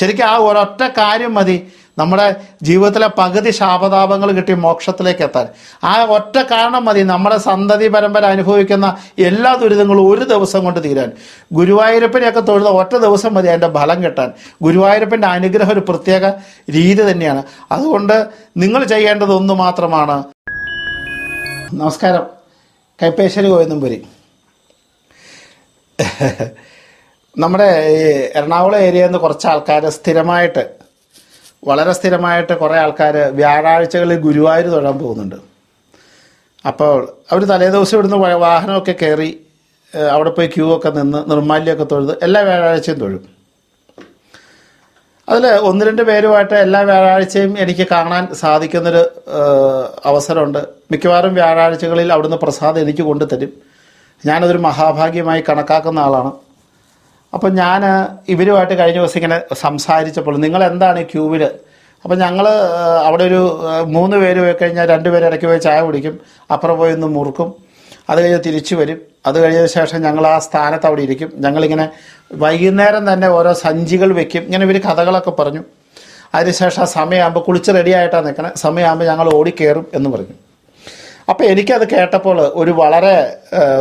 ശരിക്കും ആ ഒരൊറ്റ കാര്യം മതി. നമ്മുടെ ജീവിതത്തിലെ പകുതി ശാപതാപങ്ങൾ കിട്ടി മോക്ഷത്തിലേക്ക് എത്താൻ. ആ ഒറ്റ കാരണം മതി നമ്മുടെ സന്തതി പരമ്പര അനുഭവിക്കുന്ന എല്ലാ ദുരിതങ്ങളും ഒരു ദിവസം കൊണ്ട് തീരാൻ. ഗുരുവായൂരപ്പനെയൊക്കെ തൊഴുത ഒറ്റ ദിവസം മതി അതിന്റെ ഫലം കിട്ടാൻ. ഗുരുവായൂരപ്പന്റെ അനുഗ്രഹം ഒരു പ്രത്യേക രീതി തന്നെയാണ്. അതുകൊണ്ട് നിങ്ങൾ ചെയ്യേണ്ടത് ഒന്ന് മാത്രമാണ്. നമസ്കാരം. കൈപ്പേശ്വരി ഗോവിന്ദംപുരി. നമ്മുടെ ഈ എറണാകുളം ഏരിയയിൽ നിന്ന് കുറച്ച് ആൾക്കാർ സ്ഥിരമായിട്ട് വളരെ സ്ഥിരമായിട്ട് കുറേ ആൾക്കാർ വ്യാഴാഴ്ചകളിൽ ഗുരുവായൂർ തൊഴാൻ പോകുന്നുണ്ട്. അപ്പോൾ അവർ തലേദിവസം ഇവിടുന്ന് വാഹനമൊക്കെ കയറി അവിടെ പോയി ക്യൂ ഒക്കെ നിന്ന് നിർമ്മാല്യമൊക്കെ തൊഴുത് എല്ലാ വ്യാഴാഴ്ചയും തൊഴും. അതിൽ ഒന്ന് രണ്ട് പേരുമായിട്ട് എല്ലാ വ്യാഴാഴ്ചയും എനിക്ക് കാണാൻ സാധിക്കുന്നൊരു അവസരമുണ്ട്. മിക്കവാറും വ്യാഴാഴ്ചകളിൽ അവിടുന്ന് പ്രസാദം എനിക്ക് കൊണ്ടുതരും. ഞാനതൊരു മഹാഭാഗ്യമായി കണക്കാക്കുന്ന ആളാണ്. അപ്പം ഞാൻ ഇവരുമായിട്ട് കഴിഞ്ഞ ദിവസം ഇങ്ങനെ സംസാരിച്ചപ്പോൾ നിങ്ങൾ എന്താണ് ക്യൂവിൽ അപ്പം ഞങ്ങൾ അവിടെ ഒരു മൂന്ന് പേര് പോയി കഴിഞ്ഞാൽ രണ്ട് പേര് ഇടയ്ക്ക് പോയി ചായ കുടിക്കും അപ്പുറം പോയി ഒന്ന് മുറുക്കും അത് കഴിഞ്ഞ് തിരിച്ചു വരും. അത് കഴിഞ്ഞ ശേഷം ഞങ്ങൾ ആ സ്ഥാനത്ത് അവിടെ ഇരിക്കും. ഞങ്ങളിങ്ങനെ വൈകുന്നേരം തന്നെ ഓരോ സഞ്ചികൾ വെക്കും. ഇങ്ങനെ ഇവർ കഥകളൊക്കെ പറഞ്ഞു. അതിനുശേഷം ആ സമയമാകുമ്പോൾ കുളിച്ച് റെഡിയായിട്ടാണ് നിൽക്കണേ സമയമാകുമ്പോൾ ഞങ്ങൾ ഓടിക്കയറും എന്ന് പറഞ്ഞു. അപ്പോൾ എനിക്കത് കേട്ടപ്പോൾ ഒരു വളരെ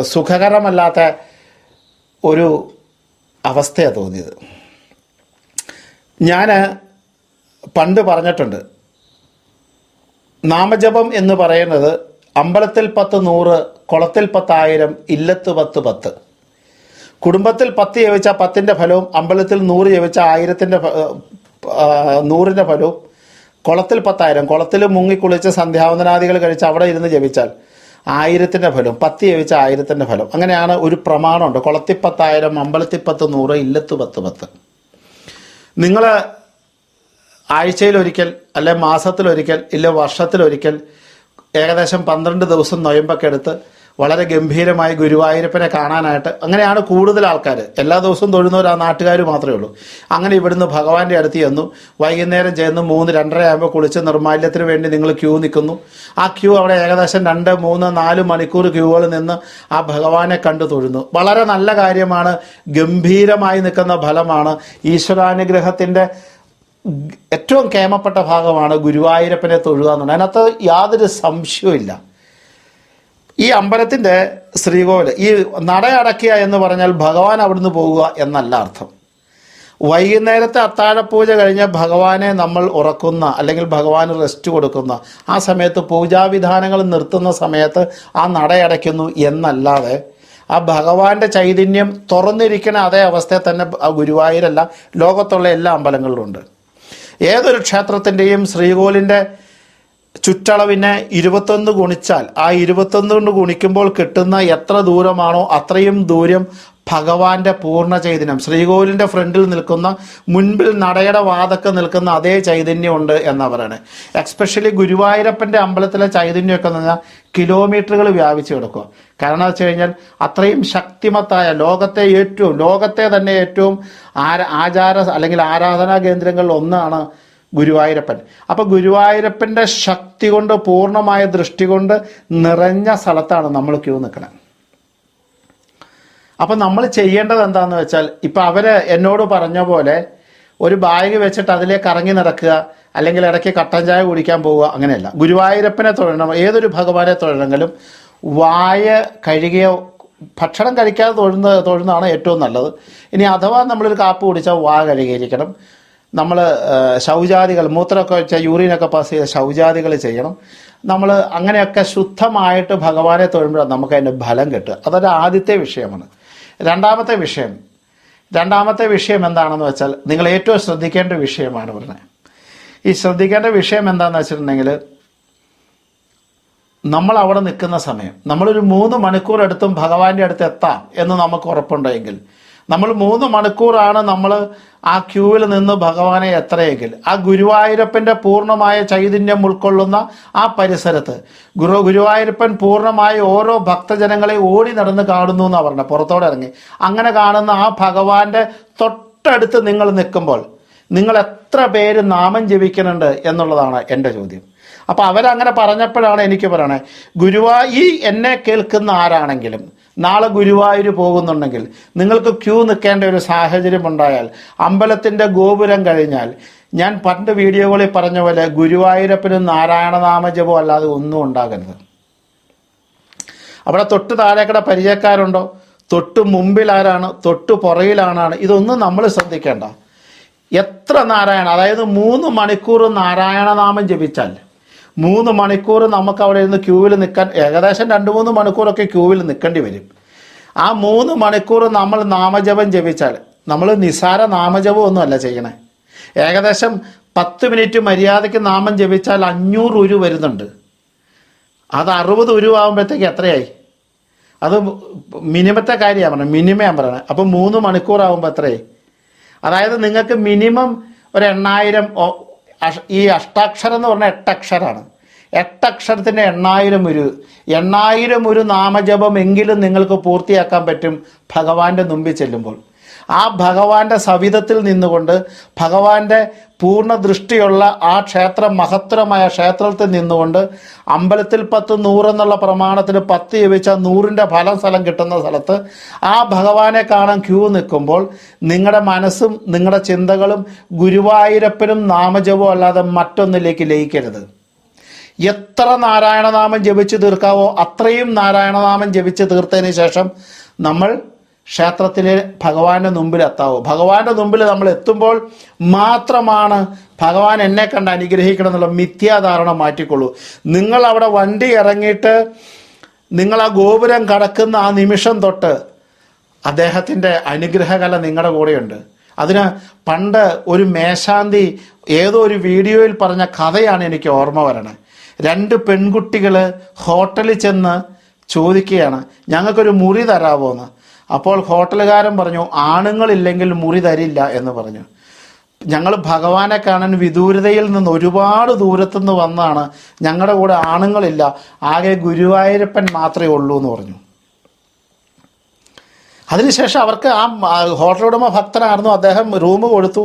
സുഖകരമല്ലാത്ത ഒരു അവസ്ഥയാണ് തോന്നിയത്. ഞാൻ പണ്ട് പറഞ്ഞിട്ടുണ്ട് നാമജപം എന്ന് പറയുന്നത് അമ്പലത്തിൽ പത്ത് നൂറ് കുളത്തിൽ പത്തായിരം ഇല്ലത്ത് പത്ത് പത്ത്. കുടുംബത്തിൽ പത്ത് ജപിച്ച പത്തിന്റെ ഫലവും അമ്പലത്തിൽ നൂറ് ജപിച്ച ആയിരത്തിന്റെ നൂറിന്റെ ഫലവും കുളത്തിൽ പത്തായിരം കുളത്തിൽ മുങ്ങിക്കുളിച്ച് സന്ധ്യാവന്തനാദികൾ കഴിച്ച് അവിടെ ഇരുന്ന് ജപിച്ചാൽ ആയിരത്തിന്റെ ഫലം പത്ത് ചോദിച്ച ആയിരത്തിന്റെ ഫലം. അങ്ങനെയാണ് ഒരു പ്രമാണമുണ്ട്. കുളത്തിപ്പത്തായിരം പത്തായിരം അമ്പലത്തിൽ പത്ത് നൂറ് ഇല്ലത്ത് പത്ത്. പത്ത് നിങ്ങൾ ആഴ്ചയിലൊരിക്കൽ അല്ലെ മാസത്തിലൊരിക്കൽ ഇല്ല വർഷത്തിലൊരിക്കൽ ഏകദേശം പന്ത്രണ്ട് ദിവസം നൊയമ്പൊക്കെ എടുത്ത് വളരെ ഗംഭീരമായി ഗുരുവായൂരപ്പനെ കാണാനായിട്ട് അങ്ങനെയാണ് കൂടുതൽ ആൾക്കാർ എല്ലാ ദിവസവും തൊഴുന്നവർ ആ നാട്ടുകാർ മാത്രമേ ഉള്ളൂ. അങ്ങനെ ഇവിടുന്ന് ഭഗവാന്റെ അടുത്ത് ചെന്നു. വൈകുന്നേരം ചെന്ന് മൂന്ന് രണ്ടര ആകുമ്പോൾ കുളിച്ച് നിർമാല്യത്തിന് വേണ്ടി നിങ്ങൾ ക്യൂ നിൽക്കുന്നു. ആ ക്യൂ അവിടെ ഏകദേശം രണ്ട് മൂന്ന് നാല് മണിക്കൂർ ക്യൂകൾ നിന്ന് ആ ഭഗവാനെ കണ്ടു തൊഴുന്നു. വളരെ നല്ല കാര്യമാണ്. ഗംഭീരമായി നിൽക്കുന്ന ഫലമാണ് ഈശ്വരാനുഗ്രഹത്തിന്റെ ഏറ്റവും കേമപ്പെട്ട ഭാഗമാണ് ഗുരുവായൂരപ്പനെ തൊഴുക എന്നുള്ളത്. അതിനകത്ത് യാതൊരു സംശയവും ഈ അമ്പലത്തിന്റെ ശ്രീകോവിൽ ഈ നടയടക്കുക എന്ന് പറഞ്ഞാൽ ഭഗവാൻ അവിടുന്ന് പോവുക എന്നല്ല അർത്ഥം. വൈകുന്നേരത്തെ അത്താഴപൂജ കഴിഞ്ഞ് ഭഗവാനെ നമ്മൾ ഉറക്കുന്ന അല്ലെങ്കിൽ ഭഗവാന് റെസ്റ്റ് കൊടുക്കുന്ന ആ സമയത്ത് പൂജാവിധാനങ്ങൾ നിർത്തുന്ന സമയത്ത് ആ നടയടയ്ക്കുന്നു എന്നല്ലാതെ ആ ഭഗവാന്റെ ചൈതന്യം തുറന്നിരിക്കുന്ന അതേ അവസ്ഥയെ തന്നെ ആ ഗുരുവായൂരല്ല ലോകത്തുള്ള എല്ലാ അമ്പലങ്ങളിലും ഉണ്ട്. ഏതൊരു ക്ഷേത്രത്തിന്റെയും ശ്രീകോലിന്റെ ചുറ്റളവിനെ ഇരുപത്തൊന്ന് ഗുണിച്ചാൽ ആ ഇരുപത്തൊന്ന് കൊണ്ട് ഗുണിക്കുമ്പോൾ കിട്ടുന്ന എത്ര ദൂരമാണോ അത്രയും ദൂരം ഭഗവാന്റെ പൂർണ ചൈതന്യം. ശ്രീകോവിലിന്റെ ഫ്രണ്ടിൽ നിൽക്കുന്ന മുൻപിൽ നടയുടെ വാതൊക്കെ നിൽക്കുന്ന അതേ ചൈതന്യമുണ്ട് എന്ന് പറയാണ് എക്സ്പെഷ്യലി ഗുരുവായൂരപ്പന്റെ അമ്പലത്തിലെ ചൈതന്യമൊക്കെ എന്ന് പറഞ്ഞാൽ കിലോമീറ്ററുകൾ വ്യാപിച്ചു കിടക്കുക. കാരണം വെച്ച് കഴിഞ്ഞാൽ അത്രയും ശക്തിമത്തായ ലോകത്തെ ഏറ്റവും ലോകത്തെ തന്നെ ഏറ്റവും ആര ആചാര അല്ലെങ്കിൽ ആരാധനാ കേന്ദ്രങ്ങളിൽ ഒന്നാണ് ഗുരുവായൂരപ്പൻ. അപ്പോൾ ഗുരുവായൂരപ്പന്റെ ശക്തി കൊണ്ട് പൂർണമായ ദൃഷ്ടി കൊണ്ട് നിറഞ്ഞ സ്ഥലത്താണ് നമ്മൾ ക്യൂ നിൽക്കുന്നത് അപ്പം നമ്മൾ ചെയ്യേണ്ടത് എന്താണെന്ന് വെച്ചാൽ ഇപ്പം അവർ എന്നോട് പറഞ്ഞ പോലെ ഒരു ബാഗ് വെച്ചിട്ട് അതിലേക്ക് ഇറങ്ങി നടക്കുക അല്ലെങ്കിൽ ഇടയ്ക്ക് കട്ടൻ ചായ കുടിക്കാൻ പോവുക അങ്ങനെയല്ല. ഗുരുവായൂരപ്പനെ തൊഴണം ഏതൊരു ഭഗവാനെ തൊഴണമെങ്കിലും വായ കഴുകിയ ഭക്ഷണം കഴിക്കാതെ തൊഴുന്ന തൊഴുന്നതാണ് ഏറ്റവും നല്ലത്. ഇനി അഥവാ നമ്മളൊരു കാപ്പ് കുടിച്ചാൽ വാ കഴുകിയിരിക്കണം. നമ്മൾ ശൗചാദികൾ മൂത്രമൊക്കെ വെച്ച യൂറിനൊക്കെ പാസ് ചെയ്ത ശൗചാദികൾ ചെയ്യണം. നമ്മൾ അങ്ങനെയൊക്കെ ശുദ്ധമായിട്ട് ഭഗവാനെ തൊഴുമ്പോഴാണ് നമുക്ക് അതിന്റെ ഫലം കിട്ടുക. അതൊരു ആദ്യത്തെ വിഷയമാണ്. രണ്ടാമത്തെ വിഷയം രണ്ടാമത്തെ വിഷയം എന്താണെന്ന് വെച്ചാൽ നിങ്ങൾ ഏറ്റവും ശ്രദ്ധിക്കേണ്ട വിഷയമാണ് പറഞ്ഞത് ഈ ശ്രദ്ധിക്കേണ്ട വിഷയം എന്താണെന്ന് വെച്ചിട്ടുണ്ടെങ്കിൽ നമ്മൾ അവിടെ നിൽക്കുന്ന സമയം നമ്മളൊരു മൂന്ന് മണിക്കൂർ എടുത്തും ഭഗവാന്റെ അടുത്ത് എത്താം എന്ന് നമുക്ക് ഉറപ്പുണ്ടെങ്കിൽ നമ്മൾ മൂന്ന് മണിക്കൂറാണ് നമ്മൾ ആ ക്യൂവിൽ നിന്ന് ഭഗവാനെ എത്രയെങ്കിൽ. ആ ഗുരുവായൂരപ്പന്റെ പൂർണമായ ചൈതന്യം ഉൾക്കൊള്ളുന്ന ആ പരിസരത്ത്. ഗുരു ഗുരുവായൂരപ്പൻ പൂർണമായി ഓരോ ഭക്തജനങ്ങളെ ഓടി നടന്ന് കാണുന്നു എന്നാണ് പറഞ്ഞത് പുറത്തോടെ ഇറങ്ങി. അങ്ങനെ കാണുന്ന ആ ഭഗവാന്റെ തൊട്ടടുത്ത് നിങ്ങൾ നിൽക്കുമ്പോൾ നിങ്ങൾ എത്ര പേര് നാമം ജപിക്കുന്നുണ്ട് എന്നുള്ളതാണ് എന്റെ ചോദ്യം. അപ്പോൾ അവരങ്ങനെ പറഞ്ഞപ്പോഴാണ് എനിക്ക് പറയണേ ഗുരുവാ ഈ എന്നെ കേൾക്കുന്ന ആരാണെങ്കിലും നാളെ ഗുരുവായൂർ പോകുന്നുണ്ടെങ്കിൽ നിങ്ങൾക്ക് ക്യൂ നിൽക്കേണ്ട ഒരു സാഹചര്യം ഉണ്ടായാൽ അമ്പലത്തിന്റെ ഗോപുരം കഴിഞ്ഞാൽ ഞാൻ പണ്ട് വീഡിയോകളിൽ പറഞ്ഞ പോലെ ഗുരുവായൂരപ്പനും നാരായണനാമജപം അല്ലാതെ ഒന്നും ഉണ്ടാകരുത്. അവിടെ തൊട്ട് താഴേക്കട പരിചയക്കാരുണ്ടോ? തൊട്ട് മുമ്പിൽ ആരാണ് തൊട്ട് പുറകിലാണാണ്? ഇതൊന്നും നമ്മൾ ശ്രദ്ധിക്കേണ്ട. എത്ര നാരായണ അതായത് മൂന്ന് മണിക്കൂർ നാരായണനാമം ജപിച്ചാൽ മൂന്ന് മണിക്കൂർ നമുക്ക് അവിടെ ഇരുന്ന് ക്യൂവിൽ നിൽക്കാൻ ഏകദേശം രണ്ട് മൂന്ന് മണിക്കൂറൊക്കെ ക്യൂവിൽ നിൽക്കേണ്ടി വരും. ആ മൂന്ന് മണിക്കൂർ നമ്മൾ നാമജപം ജപിച്ചാൽ നമ്മൾ നിസാര നാമജപം ഒന്നുമല്ല ചെയ്യണേ. ഏകദേശം പത്ത് മിനിറ്റ് മര്യാദയ്ക്ക് നാമം ജപിച്ചാൽ അഞ്ഞൂറ് ഉരു വരുന്നുണ്ട്. അത് അറുപത് ഉരു ആകുമ്പോഴത്തേക്ക് എത്രയായി? അത് മിനിമത്തെ കാര്യമാണ് പറഞ്ഞത് മിനിമം പറയണത് അപ്പം മൂന്ന് മണിക്കൂറാകുമ്പോൾ എത്രയായി? അതായത് നിങ്ങൾക്ക് മിനിമം ഒരു എണ്ണായിരം ഈ അഷ്ടാക്ഷരം എന്ന് പറഞ്ഞാൽ എട്ടക്ഷരാണ്. എട്ടക്ഷരത്തിന്റെ എണ്ണായിരം ഒരു എണ്ണായിരം ഒരു നാമജപം എങ്കിലും നിങ്ങൾക്ക് പൂർത്തിയാക്കാൻ പറ്റും ഭഗവാന്റെ മുമ്പിൽ ചെല്ലുമ്പോൾ. ആ ഭഗവാന്റെ സവിധത്തിൽ നിന്നുകൊണ്ട് ഭഗവാന്റെ പൂർണ ദൃഷ്ടിയുള്ള ആ ക്ഷേത്രം മഹത്തരമായ ക്ഷേത്രത്തിൽ നിന്നുകൊണ്ട് അമ്പലത്തിൽ പത്ത് നൂറെന്നുള്ള പ്രമാണത്തിന് പത്ത് ജപിച്ച നൂറിന്റെ ഫലം സ്ഥലം കിട്ടുന്ന സ്ഥലത്ത് ആ ഭഗവാനെ കാണാൻ ക്യൂ നിൽക്കുമ്പോൾ നിങ്ങളുടെ മനസ്സും നിങ്ങളുടെ ചിന്തകളും ഗുരുവായൂരപ്പനും നാമജപവും അല്ലാതെ മറ്റൊന്നിലേക്ക് ലയിക്കരുത്. എത്ര നാരായണനാമം ജപിച്ചു തീർക്കാവോ അത്രയും നാരായണനാമം ജപിച്ചു തീർത്തതിന് ശേഷം നമ്മൾ ക്ഷേത്രത്തിലെ ഭഗവാന്റെ മുമ്പിൽ എത്താവൂ. ഭഗവാന്റെ മുമ്പിൽ നമ്മൾ എത്തുമ്പോൾ മാത്രമാണ് ഭഗവാൻ എന്നെ കണ്ട് അനുഗ്രഹിക്കണം എന്നുള്ള മിഥ്യാധാരണ മാറ്റിക്കൊള്ളൂ. നിങ്ങൾ അവിടെ വണ്ടി ഇറങ്ങിയിട്ട് നിങ്ങൾ ആ ഗോപുരം കടക്കുന്ന ആ നിമിഷം തൊട്ട് അദ്ദേഹത്തിന്റെ അനുഗ്രഹകല നിങ്ങളുടെ കൂടെയുണ്ട്. അതിന് പണ്ട് ഒരു മേശാന്തി ഏതോ ഒരു വീഡിയോയിൽ പറഞ്ഞ കഥയാണ് എനിക്ക് ഓർമ്മ വരണേ. രണ്ട് പെൺകുട്ടികൾ ഹോട്ടലിൽ ചെന്ന് ചോദിക്കുകയാണ് ഞങ്ങൾക്കൊരു മുറി തരാമോ എന്ന് അപ്പോൾ ഹോട്ടലുകാരൻ പറഞ്ഞു ആണുങ്ങളില്ലെങ്കിൽ മുറി തരില്ല എന്ന് പറഞ്ഞു. ഞങ്ങൾ ഭഗവാനെ കാണാൻ വിദൂരതയിൽ നിന്ന് ഒരുപാട് ദൂരത്തുനിന്ന് വന്നാണ് ഞങ്ങളുടെ കൂടെ ആണുങ്ങളില്ല ആകെ ഗുരുവായൂരപ്പൻ മാത്രമേ ഉള്ളൂ എന്ന് പറഞ്ഞു. അതിനുശേഷം അവർക്ക് ആ ഹോട്ടൽ ഉടമ ഭക്തനായിരുന്നു. അദ്ദേഹം റൂം കൊടുത്തു.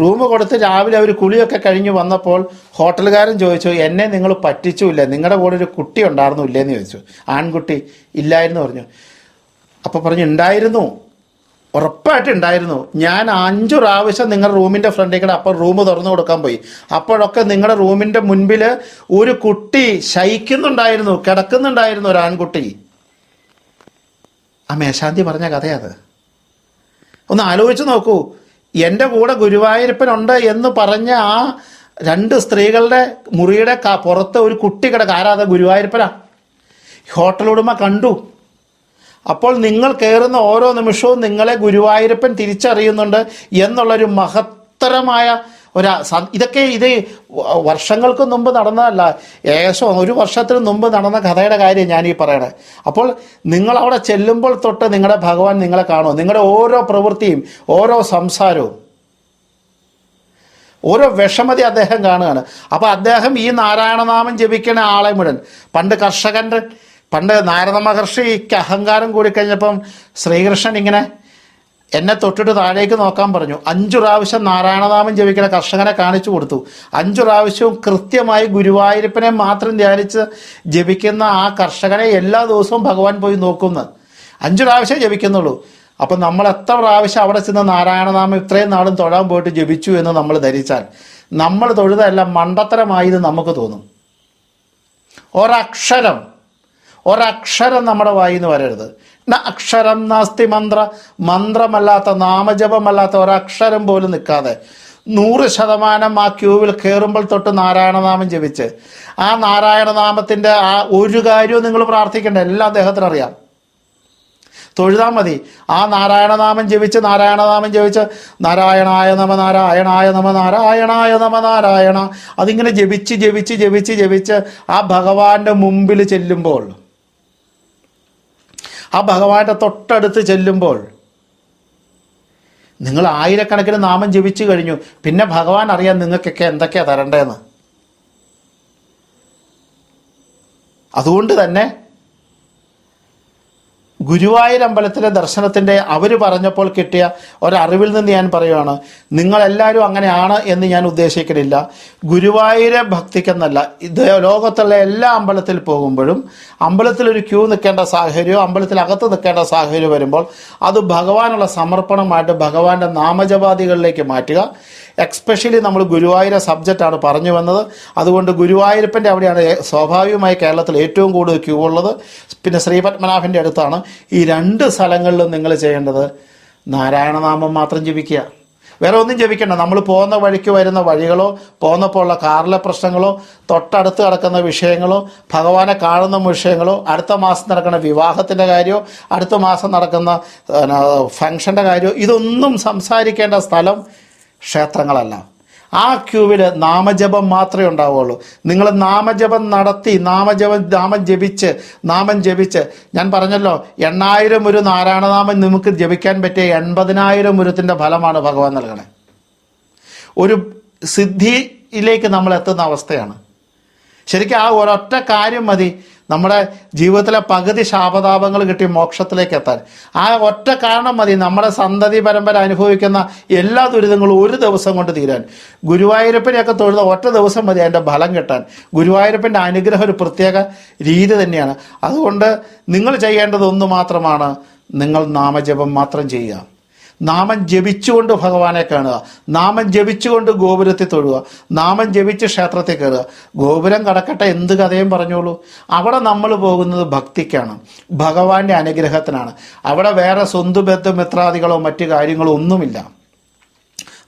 റൂം കൊടുത്ത് രാവിലെ അവർ കുളിയൊക്കെ കഴിഞ്ഞ് വന്നപ്പോൾ ഹോട്ടലുകാരൻ ചോദിച്ചു എന്നെ നിങ്ങൾ പറ്റിച്ചുമില്ല നിങ്ങളുടെ കൂടെ ഒരു കുട്ടി ഉണ്ടായിരുന്നു ഇല്ലേന്ന് ചോദിച്ചു. ആൺകുട്ടി ഇല്ലായിരുന്നു പറഞ്ഞു. അപ്പോൾ പറഞ്ഞു ഉണ്ടായിരുന്നു. ഉറപ്പായിട്ട് ഉണ്ടായിരുന്നു. ഞാൻ അഞ്ചു പ്രാവശ്യം നിങ്ങളുടെ റൂമിന്റെ ഫ്രണ്ടിൽ അപ്പോൾ റൂം തുറന്നു കൊടുക്കാൻ പോയി. അപ്പോഴൊക്കെ നിങ്ങളുടെ റൂമിന്റെ മുൻപിൽ ഒരു കുട്ടി ശയിക്കുന്നുണ്ടായിരുന്നു കിടക്കുന്നുണ്ടായിരുന്നു ഒരു ആൺകുട്ടി. ആ മേശാന്തി പറഞ്ഞ കഥയത്. ഒന്ന് ആലോചിച്ച് നോക്കൂ. എന്റെ കൂടെ ഗുരുവായൂരപ്പനുണ്ട് എന്ന് പറഞ്ഞ ആ രണ്ട് സ്ത്രീകളുടെ മുറിയുടെ പുറത്ത് ഒരു കുട്ടി കിടക്കാരാ ഗുരുവായൂരപ്പനാ. ഹോട്ടൽ ഉടമ കണ്ടു. അപ്പോൾ നിങ്ങൾ കയറുന്ന ഓരോ നിമിഷവും നിങ്ങളെ ഗുരുവായൂരപ്പൻ തിരിച്ചറിയുന്നുണ്ട് എന്നുള്ളൊരു മഹത്തരമായ ഒരു ഇതൊക്കെ ഇത് വർഷങ്ങൾക്ക് മുമ്പ് നടന്നതല്ല ഏകദേശം ഒരു വർഷത്തിന് മുമ്പ് നടന്ന കഥയുടെ കാര്യം ഞാൻ ഈ അപ്പോൾ നിങ്ങൾ അവിടെ ചെല്ലുമ്പോൾ തൊട്ട് നിങ്ങളുടെ ഭഗവാൻ നിങ്ങളെ കാണും. നിങ്ങളുടെ ഓരോ പ്രവൃത്തിയും ഓരോ സംസാരവും ഓരോ വിഷമതി അദ്ദേഹം കാണുകയാണ്. അപ്പോൾ അദ്ദേഹം ഈ നാരായണനാമം ജപിക്കുന്ന ആളെ മുഴുവൻ. പണ്ട് കർഷകന്റെ പണ്ട് നാരദ മഹർഷിക്ക് അഹങ്കാരം കൂടിക്കഴിഞ്ഞപ്പം ശ്രീകൃഷ്ണൻ ഇങ്ങനെ എന്നെ തൊട്ടിട്ട് താഴേക്ക് നോക്കാൻ പറഞ്ഞു. അഞ്ചു പ്രാവശ്യം നാരായണനാമം ജപിക്കുന്ന കർഷകനെ കാണിച്ചു കൊടുത്തു. അഞ്ചു പ്രാവശ്യവും കൃത്യമായി ഗുരുവായൂരപ്പനെ മാത്രം ധ്യാനിച്ച് ജപിക്കുന്ന ആ കർഷകനെ എല്ലാ ദിവസവും ഭഗവാൻ പോയി നോക്കുന്നു. അഞ്ചു പ്രാവശ്യം ജപിക്കുന്നുള്ളൂ. അപ്പം നമ്മൾ എത്ര പ്രാവശ്യം അവിടെ ചെന്ന് നാരായണനാമം ഇത്രയും നാളും തൊഴാൻ പോയിട്ട് ജപിച്ചു എന്ന് നമ്മൾ ധരിച്ചാൽ നമ്മൾ തൊഴുതല്ല മണ്ടത്തരമായി നമുക്ക് തോന്നും. ഒരക്ഷരം ഒരക്ഷരം നമ്മുടെ വായിൽ നിന്ന് വരരുത് അക്ഷരം നാസ്തി മന്ത്ര മന്ത്രമല്ലാത്ത നാമജപമല്ലാത്ത ഒരക്ഷരം പോലും നിൽക്കാതെ നൂറ് ശതമാനം ആ ക്യൂവിൽ കയറുമ്പോൾ തൊട്ട് നാരായണനാമം ജപിച്ച് ആ നാരായണനാമത്തിന്റെ ആ ഒരു കാര്യവും നിങ്ങൾ പ്രാർത്ഥിക്കേണ്ട എല്ലാം അദ്ദേഹത്തിന് അറിയാം തൊഴുതാൽ മതി. ആ നാരായണനാമം ജപിച്ച് നാരായണനാമം ജപിച്ച് നാരായണായ നമ നാരായണായ നമ നാരായണായ നമ നാരായണ. അതിങ്ങനെ ജപിച്ച് ജപിച്ച് ജപിച്ച് ജപിച്ച് ആ ഭഗവാന്റെ മുമ്പിൽ ചെല്ലുമ്പോൾ ആ ഭഗവാന്റെ തൊട്ടടുത്ത് ചെല്ലുമ്പോൾ നിങ്ങൾ ആയിരക്കണക്കിന് നാമം ജപിച്ചു കഴിഞ്ഞു. പിന്നെ ഭഗവാൻ അറിയാൻ നിങ്ങൾക്കൊക്കെ എന്തൊക്കെയാണ് തരണ്ടേന്ന് അതുകൊണ്ട് തന്നെ ഗുരുവായൂർ അമ്പലത്തിലെ ദർശനത്തിന്റെ അവർ പറഞ്ഞപ്പോൾ കിട്ടിയ ഒരറിവിൽ നിന്ന് ഞാൻ പറയുകയാണ് നിങ്ങളെല്ലാവരും അങ്ങനെയാണ് എന്ന് ഞാൻ ഉദ്ദേശിക്കുന്നില്ല ഗുരുവായൂരെ ഭക്തിക്കെന്നല്ല ഇത് ലോകത്തുള്ള എല്ലാ അമ്പലത്തിൽ പോകുമ്പോഴും അമ്പലത്തിൽ ഒരു ക്യൂ നിൽക്കേണ്ട സാഹചര്യം അമ്പലത്തിലകത്ത് നിൽക്കേണ്ട സാഹചര്യം വരുമ്പോൾ അത് ഭഗവാനുള്ള സമർപ്പണമായിട്ട് ഭഗവാന്റെ നാമജപാദികളിലേക്ക് മാറ്റുക. എക്സ്പെഷ്യലി നമ്മൾ ഗുരുവായൂരെ സബ്ജക്റ്റാണ് പറഞ്ഞു വന്നത്. അതുകൊണ്ട് ഗുരുവായൂരപ്പന്റെ അവിടെയാണ് സ്വാഭാവികമായി കേരളത്തിൽ ഏറ്റവും കൂടുതൽ ക്യൂ ഉള്ളത്. പിന്നെ ശ്രീപത്മനാഭന്റെ അടുത്താണ്. ഈ രണ്ട് സ്ഥലങ്ങളിലും നിങ്ങൾ ചെയ്യേണ്ടത് നാരായണനാമം മാത്രം ജപിക്കുക. വേറെ ഒന്നും ജപിക്കണ്ട. നമ്മൾ പോകുന്ന വഴിക്ക് വരുന്ന വഴികളോ പോകുന്നപ്പോൾ ഉള്ള കാറിലെ പ്രശ്നങ്ങളോ തൊട്ടടുത്ത് കിടക്കുന്ന വിഷയങ്ങളോ ഭഗവാനെ കാണുന്ന വിഷയങ്ങളോ അടുത്ത മാസം നടക്കുന്ന വിവാഹത്തിന്റെ കാര്യമോ അടുത്ത മാസം നടക്കുന്ന ഫങ്ഷന്റെ കാര്യമോ ഇതൊന്നും സംസാരിക്കേണ്ട സ്ഥലം ക്ഷേത്രങ്ങളല്ല. ആ ക്യൂവിൽ നാമജപം മാത്രമേ ഉണ്ടാവുകയുള്ളൂ. നിങ്ങൾ നാമജപം നടത്തി നാമജപം നാമം ജപിച്ച് നാമം ജപിച്ച്. ഞാൻ പറഞ്ഞല്ലോ എണ്ണായിരം ഒരു നാരായണനാമം നമുക്ക് ജപിക്കാൻ പറ്റിയ എൺപതിനായിരം ഉരുത്തിന്റെ ഫലമാണ് ഭഗവാൻ നൽകണേ. ഒരു സിദ്ധിയിലേക്ക് നമ്മൾ എത്തുന്ന അവസ്ഥയാണ്. ശരിക്കും ആ ഒരൊറ്റ കാര്യം മതി. നമ്മുടെ ജീവിതത്തിലെ പകുതി ശാപതാപങ്ങൾ കിട്ടി മോക്ഷത്തിലേക്ക് എത്താൻ ആ ഒറ്റ കാരണം മതി. നമ്മുടെ സന്തതി പരമ്പര അനുഭവിക്കുന്ന എല്ലാ ദുരിതങ്ങളും ഒരു ദിവസം കൊണ്ട് തീരാൻ. ഗുരുവായൂരപ്പനെയൊക്കെ തൊഴുത ഒറ്റ ദിവസം മതി അതിന്റെ ഫലം കിട്ടാൻ. ഗുരുവായൂരപ്പന്റെ അനുഗ്രഹം ഒരു പ്രത്യേക രീതി തന്നെയാണ്. അതുകൊണ്ട് നിങ്ങൾ ചെയ്യേണ്ടത് ഒന്ന് മാത്രമാണ്. നിങ്ങൾ നാമജപം മാത്രം ചെയ്യുക. നാമം ജപിച്ചുകൊണ്ട് ഭഗവാനെ കാണുക. നാമം ജപിച്ചുകൊണ്ട് ഗോപുരത്തിൽ തൊഴുക. നാമം ജപിച്ച് ക്ഷേത്രത്തിൽ കയറുക. ഗോപുരം കടക്കട്ടെ എന്ത് കഥയും പറഞ്ഞോളൂ. അവിടെ നമ്മൾ പോകുന്നത് ഭക്തിക്കാണ്. ഭഗവാന്റെ അനുഗ്രഹത്തിനാണ്. അവിടെ വേറെ സ്വന്തു ബന്ധം മിത്രാദികളോ മറ്റു കാര്യങ്ങളോ ഒന്നുമില്ല.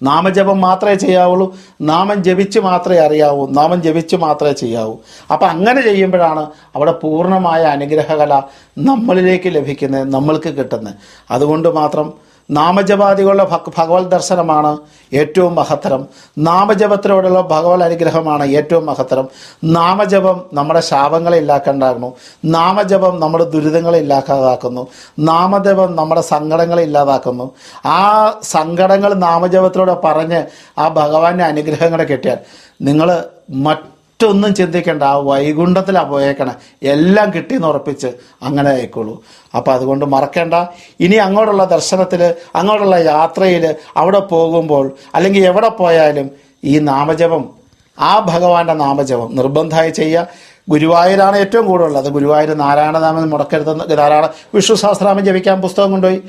നാമജപം മാത്രമേ ചെയ്യാവുള്ളൂ. നാമം ജപിച്ച് മാത്രമേ അറിയാവൂ. നാമം ജപിച്ച് മാത്രമേ ചെയ്യാവൂ. അപ്പം അങ്ങനെ ചെയ്യുമ്പോഴാണ് അവിടെ പൂർണമായ അനുഗ്രഹകല നമ്മളിലേക്ക് ലഭിക്കുന്നത് നമ്മൾക്ക് കിട്ടുന്നത്. അതുകൊണ്ട് മാത്രം നാമജപാദികളുടെ ഭഗ- ഭഗവത് ദർശനമാണ് ഏറ്റവും മഹത്തരം. നാമജപത്തിലൂടെയുള്ള ഭഗവത് അനുഗ്രഹമാണ് ഏറ്റവും മഹത്തരം. നാമജപം നമ്മുടെ ശാപങ്ങളെ ഇല്ലാക്കണ്ടാകുന്നു. നാമജപം നമ്മുടെ ദുരിതങ്ങളെ ഇല്ലാതാക്കുന്നു. നാമജപം നമ്മുടെ സങ്കടങ്ങളെ ഇല്ലാതാക്കുന്നു. ആ സങ്കടങ്ങൾ നാമജപത്തിലൂടെ പറഞ്ഞ് ആ ഭഗവാന്റെ അനുഗ്രഹങ്ങളെ കിട്ടിയാൽ നിങ്ങൾ മറ്റൊന്നും ചിന്തിക്കേണ്ട. ആ വൈകുണ്ഠത്തിലാണ് പോയേക്കണേ. എല്ലാം കിട്ടിയെന്ന് ഉറപ്പിച്ച് അങ്ങനെ ആയിക്കോളൂ. അപ്പോൾ അതുകൊണ്ട് മറക്കേണ്ട. ഇനി അങ്ങോട്ടുള്ള ദർശനത്തിൽ അങ്ങോട്ടുള്ള യാത്രയിൽ അവിടെ പോകുമ്പോൾ അല്ലെങ്കിൽ എവിടെ പോയാലും ഈ നാമജപം ആ ഭഗവാന്റെ നാമജപം നിർബന്ധമായി ചെയ്യുക. ഗുരുവായൂരാണ് ഏറ്റവും കൂടുതലുള്ളത്. ഗുരുവായൂർ നാരായണനാമം മുടക്കരുതെന്ന് ധാരാളം വിഷ്ണു സഹസ്രനാമം ജപിക്കാൻ പുസ്തകം കൊണ്ടുപോയി.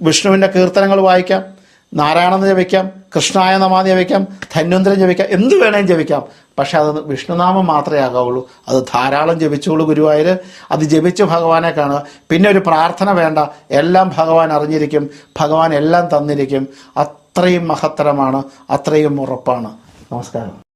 വിഷ്ണുവിന്റെ കീർത്തനങ്ങൾ വായിക്കാം. നാരായണെന്ന് ജപിക്കാം കൃഷ്ണായ നമാന്ന് ജപിക്കാം ധന്വന്തരം ജപിക്കാം എന്ത് വേണേലും ജപിക്കാം. പക്ഷേ അത് വിഷ്ണുനാമം മാത്രമേ ആകാവുള്ളൂ. അത് ധാരാളം ജപിച്ചോളൂ ഗുരുവായൂർ അത് ജപിച്ച് ഭഗവാനെ കാണുക. പിന്നെ ഒരു പ്രാർത്ഥന വേണ്ട. എല്ലാം ഭഗവാൻ അറിഞ്ഞിരിക്കും. ഭഗവാൻ എല്ലാം തന്നിരിക്കും. അത്രയും മഹത്തരമാണ്. അത്രയും ഉറപ്പാണ്. നമസ്കാരം.